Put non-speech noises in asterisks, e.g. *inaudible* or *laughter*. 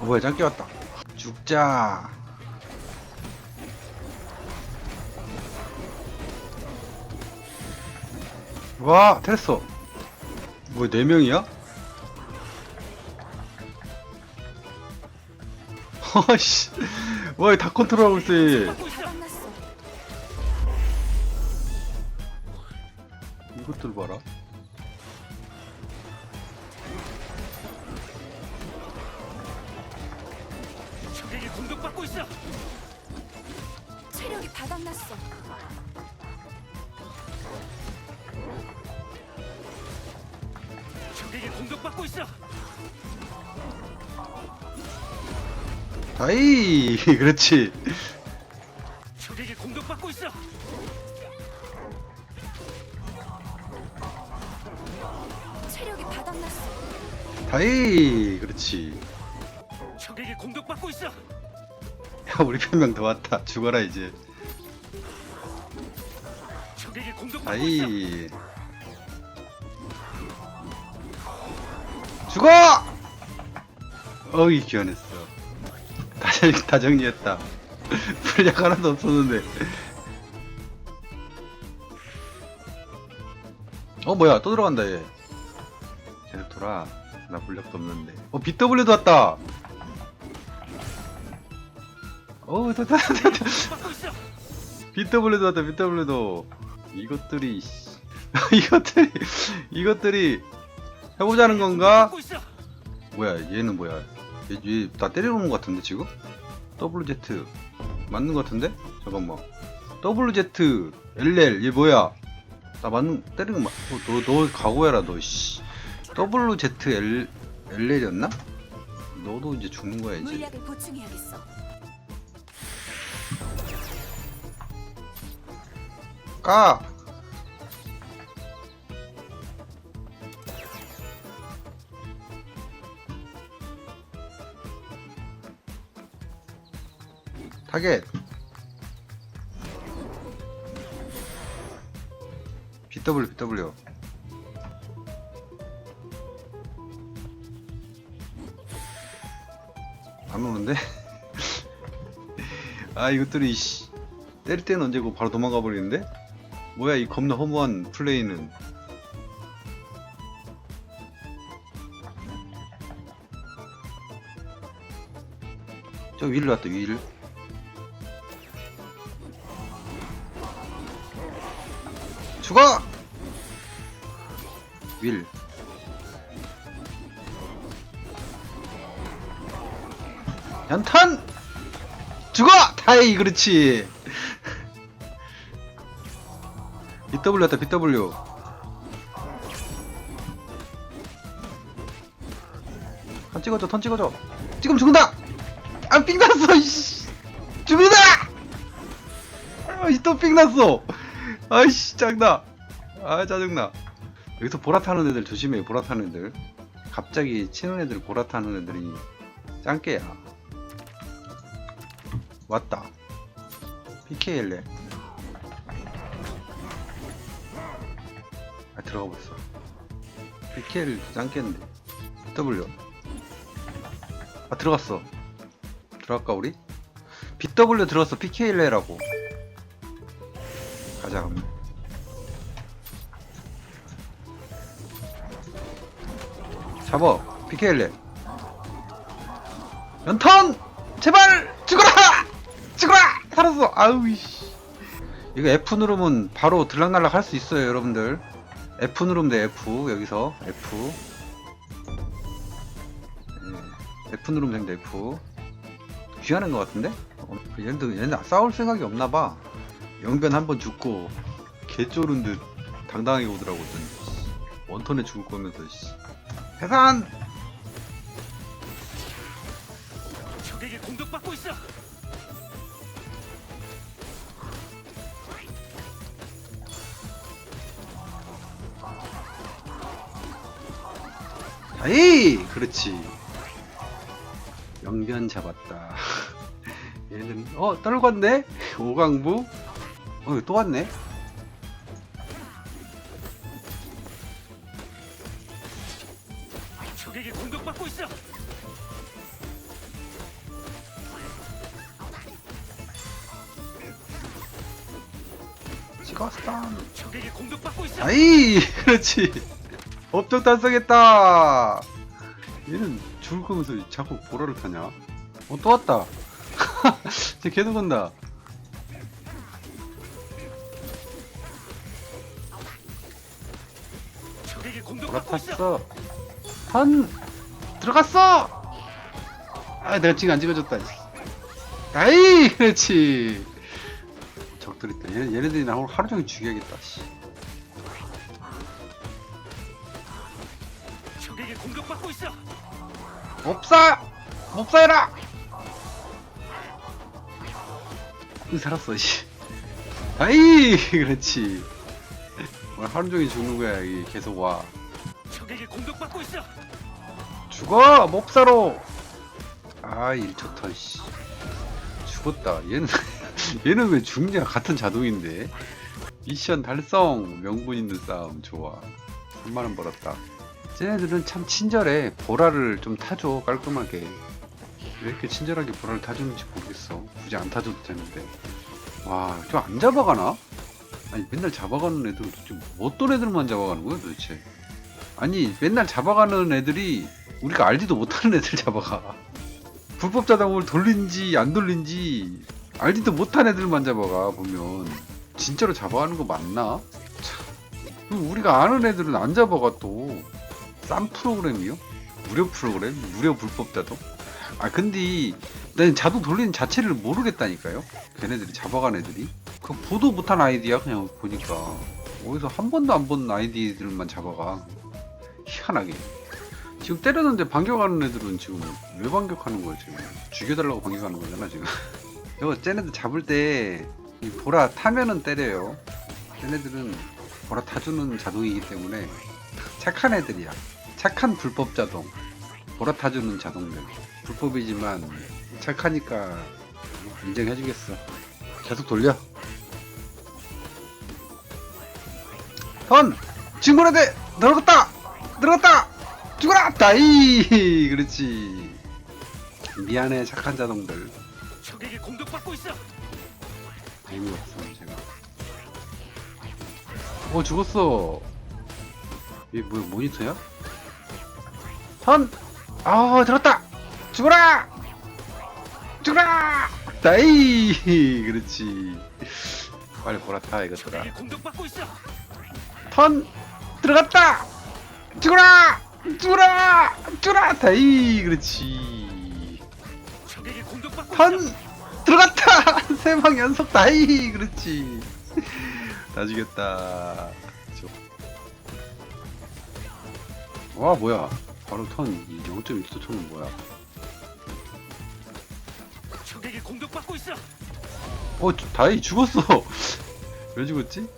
어, 뭐야 짱 끼웠다. 죽자. 와 테레스. 뭐야 네 명이야? 허씨. 와다 컨트롤하고 있어. 이것들 봐라 공격받고 있어. 체력이 바닥났어. 적에게 공격받고 있어. 다이 *laughs* 그렇지 적에게 공격받고 있어. 체력이 바닥났어. 다이 그렇지 적에게 공격받고 있어. 야 우리 편명더 왔다. 죽어라 이제. 적에게 공격받고. 다이. 죽어! 어이 귀환했어. 다, 정- 다 정리했다. *laughs* 분량 하나도 없었는데. 어 뭐야 또 들어간다 얘. 계속 돌아. 나 분량도 없는데. 어 BW도 왔다 어 됐다 됐다. BW도 왔다 BW도 이것들이 씨. *laughs* 이것들이 이것들이 해보자는 건가? 뭐야 얘는 뭐야 얘나 때리는 것 같은데 지금? WZ 맞는 것 같은데? 잠깐만 WZ LL 얘 뭐야 나 맞는 때리는 거 맞... 너, 너, 너 각오해라 너씨 WZ L, LL이었나? 너도 이제 죽는 거야 이제 까! 타겟 BW BW 안 오는데? *laughs* 아 이것들이 씨 때릴 때는 언제고 바로 도망가 버리는데? 뭐야 이 겁나 허무한 플레이는 저 위를 갔다 위를 죽어! 윌 연탄! 죽어! 다이 그렇지 BW 왔다 BW 턴 찍어줘 턴 찍어줘. 지금 죽는다! 아 삥났어 이씨. 죽는다! 아이 또 삥났어. 아이씨 짱나. 아 짜증나. 여기서 보라 타는 애들 조심해 보라 타는 애들. 갑자기 치는 애들 보라 타는 애들이 짱깨야. 왔다. PKL래 들어가 버렸어. PKL 짱깼는데. BW 아 들어갔어. 들어갈까 우리? BW 들어갔어. PKL라고. 가자 그럼 잡어 PKL 연턴! 제발! 죽어라! 죽어라! 살았어. 아우 이씨. 이거 F 누르면 바로 들락날락 할 수 있어요 여러분들 F 누르면 돼 F 여기서 F 예, F 누르면 됩니다 F 귀하는 것 같은데? 어, 얘네들 얘네 싸울 생각이 없나봐 영변 한 번 죽고 개쫄은 듯 당당하게 오더라고 전 원턴에 죽을 거면서 씨. 해산! 적에게 공격받고 있어. 에이 그렇지. 영변 잡았다. *laughs* 얘는 어 떨고 왔네? 오광부? 어또 왔네? 적에게 공격받고 있어! 찍었어. 적에게 공격받고 있어! 아이 *laughs* 그렇지. 업적 달성했다. 얘는 죽을 거면서 자꾸 보라를 타냐? 어 또 왔다. *laughs* 쟤 계속 온다. 적에게 보라. 탔어. 턴! 들어갔어! 아 내가 지금 안 찍어줬다 아이 그렇지. 적들 있다. 얘네, 얘네들이 나 오늘 하루 종일 죽여야겠다 씨. 몹사! 몹사해라! 으, 살았어, 씨. 아이, *laughs* 그렇지. 오늘 하루 종일 죽는 거야, 이 계속 와. 적에게 공격받고 있어. 죽어! 몹사로! 아, 1초 턴, 씨. 죽었다. 얘는, *laughs* 얘는 왜 죽냐? 같은 자동인데. 미션 달성! 명분 있는 싸움, 좋아. 3만원 벌었다. 쟤네들은 참 친절해. 보라를 좀 타줘, 깔끔하게. 왜 이렇게 친절하게 보라를 타주는지 모르겠어. 굳이 안 타줘도 되는데. 와, 좀안 잡아가나? 아니, 맨날 잡아가는 애들은 도대체 뭐 어떤 애들만 잡아가는 거야, 도대체? 아니, 맨날 잡아가는 애들이 우리가 알지도 못하는 애들 잡아가. 불법 자동을 돌린지 안 돌린지 알지도 못한 애들만 잡아가, 보면. 진짜로 잡아가는 거 맞나? 참. 우리가 아는 애들은 안 잡아가 또. 싼 프로그램이요? 무료 프로그램? 무료 불법 자동? 아 근데 난 자동 돌리는 자체를 모르겠다니까요. 걔네들이 잡아간 애들이. 그 보도 못한 아이디야 그냥 보니까. 어디서 한 번도 안 본 아이디들만 잡아가. 희한하게. 지금 때렸는데 반격하는 애들은 지금 왜 반격하는 거야 지금? 죽여달라고 반격하는 거잖아 지금. *laughs* 이거 쟤네들 잡을 때 이 보라 타면은 때려요. 쟤네들은 보라 타주는 자동이기 때문에 착한 애들이야 착한 불법 자동 보라 타주는 자동들 불법이지만 착하니까 인정해주겠어. 계속 돌려. 턴 친구네들 들어갔다! 들어갔다! 죽어라! 다이! *laughs* 그렇지. 미안해 착한 자동들. 적에게 공격받고 있어. 다행히 왔어 제가. 어 죽었어. 이게 뭐야 모니터야? 턴! 아 들었다! 죽어라! 죽어라! 다이! *laughs* 그렇지 빨리 보라 타 이것들아. 턴! 들어갔다! 죽어라! 죽어라! 죽어라! 다이! 그렇지 턴! 들어갔다! *laughs* 세 방 연속 다이! 그렇지 다 죽였다 저- 와 뭐야 바로 턴 0.1초 턴은 뭐야 적에게 공격받고 있어. 어 주- 다이 죽었어 *laughs* 왜 죽었지?